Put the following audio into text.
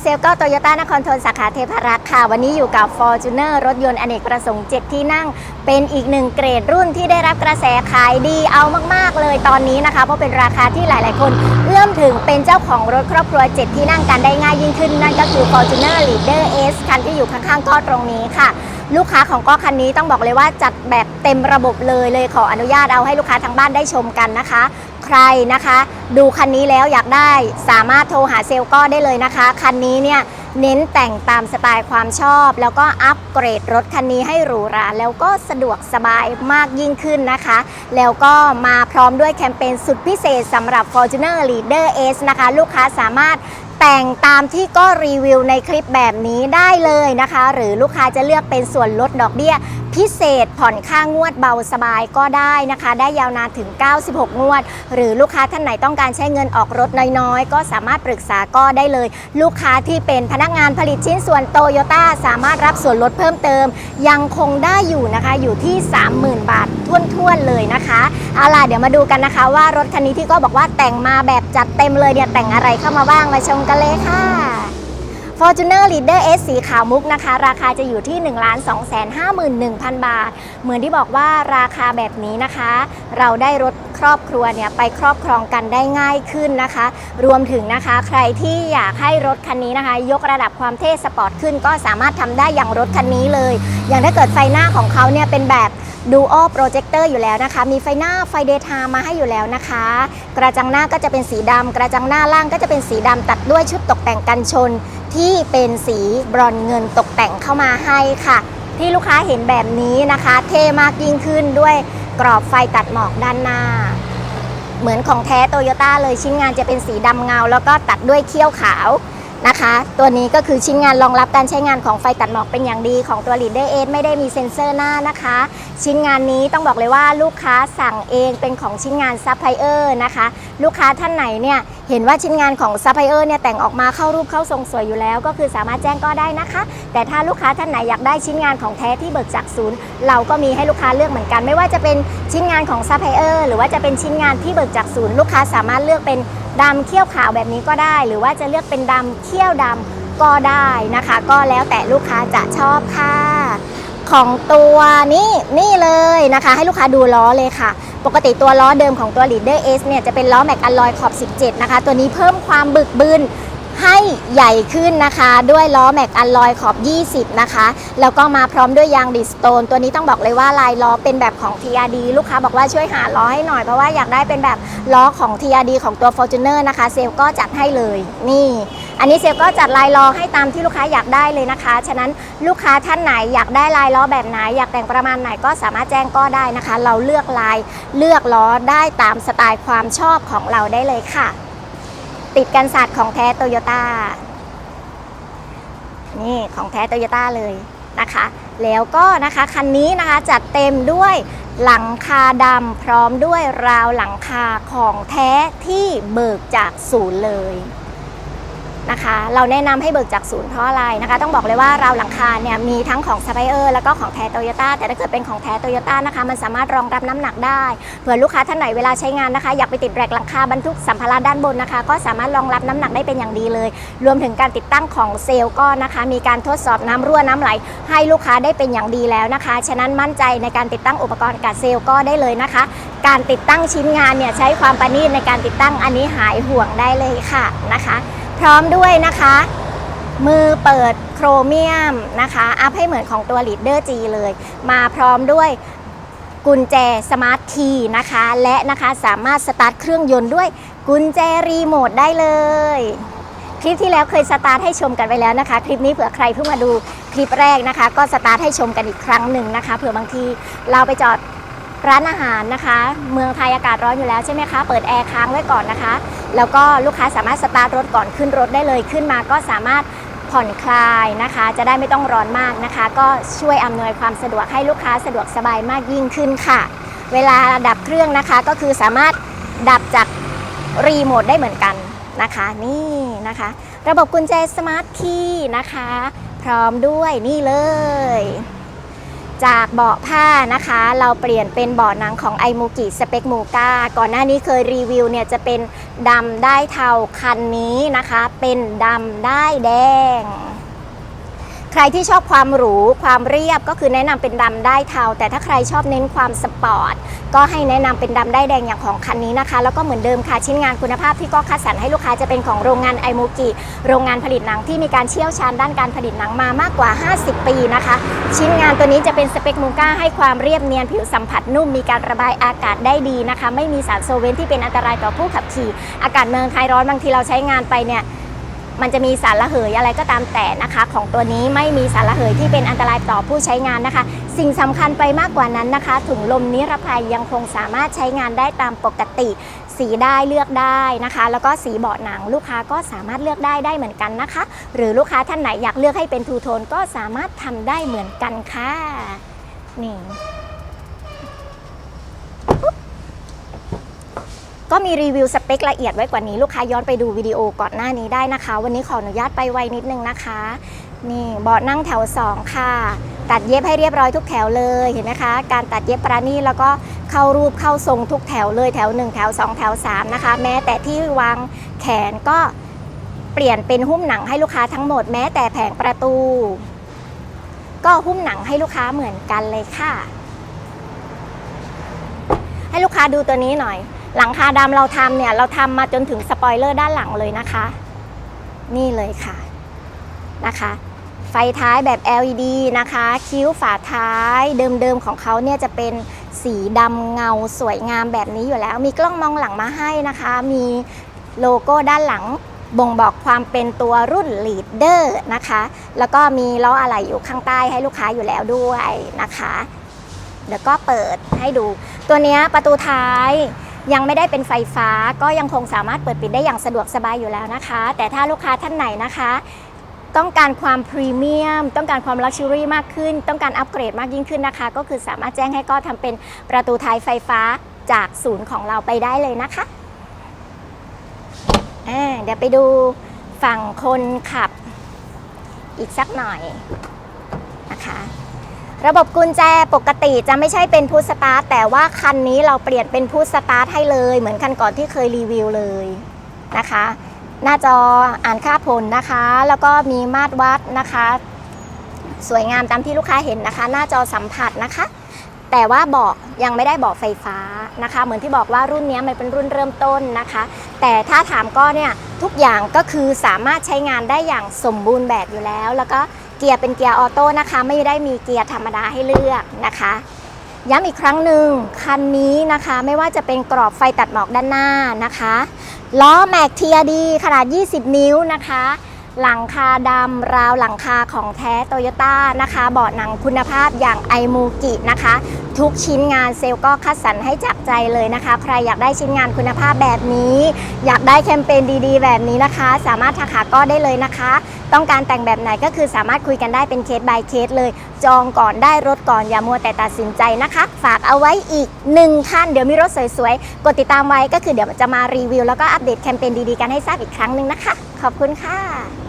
เซลก็โตโยต้านครทนสาขาเทพารักษ์ค่ะ วันนี้อยู่กับ f o r t u n e r รถยนต์อเนกประสงค์ 7 ที่นั่ง เป็นอีกหนึ่งเกรดรุ่นที่ได้รับกระแสขายดีเอามาก ๆ เลยตอนนี้นะคะ เพราะเป็นราคาที่หลาย ๆ คน เอื้อมถึงเป็นเจ้าของรถครอบครัว 7 ที่นั่งกันได้ง่ายยิ่งขึ้น นั่นก็คือ Fortuner Leader S คันที่อยู่ข้าง ๆ ก็ตรงนี้ค่ะ ลูกค้าของก็คันนี้ต้องบอกเลยว่าจัดแบบเต็มระบบเลยเลยขออนุญาตเอาให้ลูกค้าทางบ้านได้ชมกันนะคะ ใครนะคะ ดูคันนี้แล้วอยากได้สามารถโทรหาเซลล์ก็ได้เลยนะคะ คันนี้เนี่ยเน้นแต่งตามสไตล์ความชอบ แล้วก็อัปเกรดรถคันนี้ให้หรูหราแล้วก็สะดวกสบายมากยิ่งขึ้นนะคะ แล้วก็มาพร้อมด้วยแคมเปญสุดพิเศษสำหรับ Fortuner Leader S นะคะ ลูกค้าสามารถ แต่งตามที่ก็รีวิวในคลิปแบบนี้ได้เลยนะคะ หรือลูกค้าจะเลือกเป็นส่วนลดดอกเบี้ย พิเศษผ่อนค่างวดเบาสบายก็ได้นะคะ ได้ยาวนานถึง 96 งวด หรือลูกค้าท่านไหนต้องการใช้เงินออกรถน้อยๆ ก็สามารถปรึกษาก็ได้เลย ลูกค้าที่เป็นพนักงานผลิตชิ้นส่วนโตโยต้าสามารถรับส่วนลดเพิ่มเติม ยังคงได้อยู่นะคะอยู่ที่ 30,000 บาทท่วนๆเลยนะคะเอาล่ะเดี๋ยวมาดูกันนะคะว่ารถคันนี้ที่ก็บอกว่าแต่งมาแบบจัด ต็มเลยเนี่ยแต่งอะไรเข้ามาบ้างมาชมกันเลยค่ะ Fortuner Leader S สีขาวมุกนะคะ ราคาจะอยู่ที่ 1 2 5 1 0 0 0 บาท เหมือนที่บอกว่าราคาแบบนี้นะคะ เราได้รถครอบครัวเนี่ยไปครอบครองกันได้ง่ายขึ้นนะคะ รวมถึงนะคะใครที่อยากให้รถคันนี้นะคะ ยกระดับความเท่สปอร์ตขึ้นก็สามารถทำได้อย่างรถคันนี้เลย อย่างถ้าเกิดไฟหน้าของเขาเนี่ยเป็นแบบดูโอโปรเจคเตอร์อยู่แล้วนะคะ มีไฟหน้าไฟเดย์ไทม์มาให้อยู่แล้วนะคะ กระจังหน้าก็จะเป็นสีดำกระจังหน้าล่างก็จะเป็นสีดำตัดด้วยชุดตกแต่งกันชน ที่เป็นสีบรอนเงินตกแต่งเข้ามาให้ค่ะ ที่ลูกค้าเห็นแบบนี้นะคะ เท่มากยิ่งขึ้นด้วยกรอบไฟตัดหมอกด้านหน้า เหมือนของแท้โตโยต้าเลยชิ้นงานจะเป็นสีดำเงา แล้วก็ตัดด้วยเขี้ยวขาว นะคะ ตัวนี้ก็คือชิ้นงานรองรับการใช้งานของไฟตัดหมอกเป็นอย่างดีของตัว Leader 8ไม่ได้มีเซ็นเซอร์หน้านะคะ ชิ้นงานนี้ต้องบอกเลยว่าลูกค้าสั่งเองเป็นของชิ้นงานซัพพลายเออร์นะคะ ลูกค้าท่านไหนเนี่ยเห็นว่าชิ้นงานของซัพพลายเออร์เนี่ยแต่งออกมาเข้ารูปเข้าทรงสวยอยู่แล้ว ก็คือสามารถแจ้งก็ได้นะคะ แต่ถ้าลูกค้าท่านไหนอยากได้ชิ้นงานของแท้ที่เบิกจากศูนย์ เราก็มีให้ลูกค้าเลือกเหมือนกัน ไม่ว่าจะเป็นชิ้นงานของซัพพลายเออร์หรือว่าจะเป็นชิ้นงานที่เบิกจากศูนย์ลูกค้าสามารถเลือกเป็น ดำเขี้ยวขาวแบบนี้ก็ได้ หรือว่าจะเลือกเป็นดำเขี้ยวดำก็ได้นะคะ ก็แล้วแต่ลูกค้าจะชอบค่ะ ของตัวนี้นี่เลยนะคะ ให้ลูกค้าดูล้อเลยค่ะ ปกติตัวล้อเดิมของตัว Leader S เนี่ยจะเป็นล้อแม็กอลลอยขอบ 17 นะคะ ตัวนี้เพิ่มความบึกบึน ให้ใหญ่ขึ้นนะคะ ด้วยล้อแม็กอลลอยขอบ 20 นะคะ แล้วก็มาพร้อมด้วยยางดิสโตน ตัวนี้ต้องบอกเลยว่าลายล้อเป็นแบบของ TRD ลูกค้าบอกว่าช่วยหาล้อให้หน่อย เพราะว่าอยากได้เป็นแบบล้อของ TRD ของตัว Fortuner นะคะ เซลก็จัดให้เลย นี่ อันนี้เซลก็จัดลายล้อให้ตามที่ลูกค้าอยากได้เลยนะคะ ฉะนั้นลูกค้าท่านไหนอยากได้ลายล้อแบบไหน อยากแต่งประมาณไหนก็สามารถแจ้งก็ได้นะคะ เราเลือกลายเลือกล้อได้ตามสไตล์ความชอบของเราได้เลยค่ะ ติดกันศาสตร์ของแท้โตโยต้านี่ของแท้โตโยต้าเลยนะคะ แล้วก็นะคะคันนี้นะคะจัดเต็มด้วยหลังคาดำพร้อมด้วยราวหลังคาของแท้ที่เบิกจากศูนย์เลย นะคะ เราแนะนำให้เบิกจากศูนย์เพราะอะไรนะคะ ต้องบอกเลยว่าราวหลังคาเนี่ยมีทั้งของซัพพลายเออร์แล้วก็ของแท้โตโยต้าแต่ถ้าเกิดเป็นของแท้โตโยต้านะคะมันสามารถรองรับน้ำหนักได้เผื่อลูกค้าท่านไหนเวลาใช้งานนะคะ อยากไปติดแรกหลังคาบรรทุกสัมภาระด้านบนนะคะ ก็สามารถรองรับน้ำหนักได้เป็นอย่างดีเลย รวมถึงการติดตั้งของเซลล์ก็นะคะ มีการทดสอบน้ำรั่วน้ำไหล ให้ลูกค้าได้เป็นอย่างดีแล้วนะคะ ฉะนั้นมั่นใจในการติดตั้งอุปกรณ์กับเซลล์ก็ได้เลยนะคะ การติดตั้งชิ้นงานเนี่ยใช้ความประณีตในการติดตั้งอันนี้หายห่วงได้เลยค่ะนะคะ พร้อมด้วยนะคะ มือเปิดโครเมียมนะคะอัพให้เหมือนของตัว Leader G เลย มาพร้อมด้วยกุญแจสมาร์ทคีย์นะคะ และนะคะสามารถสตาร์ทเครื่องยนต์ด้วยกุญแจรีโมทได้เลย คลิปที่แล้วเคยสตาร์ทให้ชมกันไปแล้วนะคะ คลิปนี้เผื่อใครเพิ่งมาดูคลิปแรกนะคะ ก็สตาร์ทให้ชมกันอีกครั้งหนึ่งนะคะเผื่อบางทีเราไปจอด ร้านอาหารนะคะ เมืองไทยอากาศร้อนอยู่แล้วใช่ไหมคะ เปิดแอร์ค้างไว้ก่อนนะคะ แล้วก็ลูกค้าสามารถสตาร์ทรถก่อนขึ้นรถได้เลย ขึ้นมาก็สามารถผ่อนคลายนะคะ จะได้ไม่ต้องร้อนมากนะคะ ก็ช่วยอำนวยความสะดวกให้ลูกค้าสะดวกสบายมากยิ่งขึ้นค่ะ เวลาดับเครื่องนะคะก็คือสามารถดับจากรีโมทได้เหมือนกันนะคะ นี่นะคะ ระบบกุญแจสมาร์ทคีย์นะคะ พร้อมด้วยนี่เลย จากเบาะผ้านะคะ เราเปลี่ยนเป็นเบาะหนังของไอมูกิสเปกมูกาก่อนหน้านี้เคยรีวิวเนี่ยจะเป็นดำได้เทาคันนี้นะคะ เป็นดำได้แดง ใครที่ชอบความหรูความเรียบก็คือแนะนำเป็นดำได้เทา แต่ถ้าใครชอบเน้นความสปอร์ตก็ให้แนะนำเป็นดำได้แดงอย่างของคันนี้นะคะ แล้วก็เหมือนเดิมค่ะชิ้นงานคุณภาพที่ก็คัดสรรให้ลูกค้าจะเป็นของโรงงานไอมูกิโรงงานผลิตหนังที่มีการเชี่ยวชาญด้านการผลิตหนังมามากกว่า 50 ปีนะคะ ชิ้นงานตัวนี้จะเป็นสเปคมูก้าให้ความเรียบเนียนผิวสัมผัสนุ่มมีการระบายอากาศได้ดีนะคะ ไม่มีสารโซเวนที่เป็นอันตรายต่อผู้ขับขี่ อากาศเมืองไทยร้อนบางทีเราใช้งานไปเนี่ย มันจะมีสารระเหยอะไรก็ตามแต่นะคะ ของตัวนี้ไม่มีสารระเหยที่เป็นอันตรายต่อผู้ใช้งานนะคะ สิ่งสำคัญไปมากกว่านั้นนะคะ ถุงลมนิรภัยยังคงสามารถใช้งานได้ตามปกติ สีได้เลือกได้นะคะ แล้วก็สีเบาะหนังลูกค้าก็สามารถเลือกได้ได้เหมือนกันนะคะ หรือลูกค้าท่านไหนอยากเลือกให้เป็นทูโทนก็สามารถทำได้เหมือนกันค่ะนี่ ก็มีรีวิวสเปคละเอียดไว้กว่านี้ลูกค้าย้อนไปดูวิดีโอก่อนหน้านี้ได้นะคะ วันนี้ขออนุญาตไปไวนิดนึงนะคะ นี่เบาะนั่งแถว 2 ค่ะ ตัดเย็บให้เรียบร้อยทุกแถวเลยเห็นไหมคะ การตัดเย็บปราณีแล้วก็เข้ารูปเข้าทรงทุกแถวเลยแถว 1 แถว 2 แถว 3 นะคะ แม้แต่ที่วางแขนก็เปลี่ยนเป็นหุ้มหนังให้ลูกค้าทั้งหมดแม้แต่แผงประตู ก็หุ้มหนังให้ลูกค้าเหมือนกันเลยค่ะ ให้ลูกค้าดูตัวนี้หน่อย หลังคาดำเราทำเนี่ยเราทำมาจนถึงสปอยเลอร์ด้านหลังเลยนะคะ นี่เลยค่ะนะคะ ไฟท้ายแบบ LED นะคะ คิ้วฝาท้ายเดิมๆของเขาเนี่ยจะเป็นสีดำเงาสวยงามแบบนี้อยู่แล้ว มีกล้องมองหลังมาให้นะคะ มีโลโก้ด้านหลังบ่งบอกความเป็นตัวรุ่น Leader นะคะ แล้วก็มีล้ออะไหล่อยู่ข้างใต้ให้ลูกค้าอยู่แล้วด้วยนะคะ เดี๋ยวก็เปิดให้ดู ตัวนี้ประตูท้าย ยังไม่ได้เป็นไฟฟ้าก็ยังคงสามารถเปิดปิดได้อย่างสะดวกสบายอยู่แล้วนะคะ แต่ถ้าลูกค้าท่านไหนนะคะ ต้องการความพรีเมียม ต้องการความลักชัวรี่มากขึ้น ต้องการอัปเกรดมากยิ่งขึ้นนะคะ ก็คือสามารถแจ้งให้ก็ทำเป็นประตูท้ายไฟฟ้าจากศูนย์ของเราไปได้เลยนะคะเดี๋ยวไปดูฝั่งคนขับอีกสักหน่อยนะคะ ระบบกุญแจปกติจะไม่ใช่เป็นพุทสตาร์ทแต่ว่าคันนี้เราเปลี่ยนเป็นพุทสตาร์ทให้เลย เหมือนคันก่อนที่เคยรีวิวเลยนะคะ หน้าจออ่านค่าผลนะคะ แล้วก็มีมาตรวัดนะคะ สวยงามตามที่ลูกค้าเห็นนะคะ หน้าจอสัมผัสนะคะ แต่ว่าเบาะยังไม่ได้เบาะไฟฟ้านะคะ เหมือนที่บอกว่ารุ่นนี้มันเป็นรุ่นเริ่มต้นนะคะ แต่ถ้าถามก็เนี่ยทุกอย่างก็คือสามารถใช้งานได้อย่างสมบูรณ์แบบอยู่แล้วแล้วก็ เกียร์เป็นเกียร์ออโต้นะคะ ไม่ได้มีเกียร์ธรรมดาให้เลือกนะคะย้ำอีกครั้งหนึ่งคันนี้นะคะ ไม่ว่าจะเป็นกรอบไฟตัดหมอกด้านหน้านะคะล้อแม็กทีดีขนาด 20 นิ้วนะคะ หลังคาดำราวหลังคาของแท้โตโยต้านะคะเบาะหนังคุณภาพอย่างไอมูกินะคะ ทุกชิ้นงานเซลก็คัดสรรให้จากใจเลยนะคะ ใครอยากได้ชิ้นงานคุณภาพแบบนี้ อยากได้แคมเปญดีๆ แบบนี้นะคะ สามารถทักหาก็ได้เลยนะคะ ต้องการแต่งแบบไหนก็คือสามารถคุยกันได้เป็นเคส by เคสเลย จองก่อนได้รถก่อนอย่ามัวแต่ตัดสินใจนะคะ ฝากเอาไว้อีกหนึ่งคันเดี๋ยวมีรถสวยๆ กดติดตามไว้ก็คือเดี๋ยวจะมารีวิว แล้วก็อัปเดตแคมเปญดีๆกันให้ทราบอีกครั้งหนึ่งนะคะ ขอบคุณค่ะ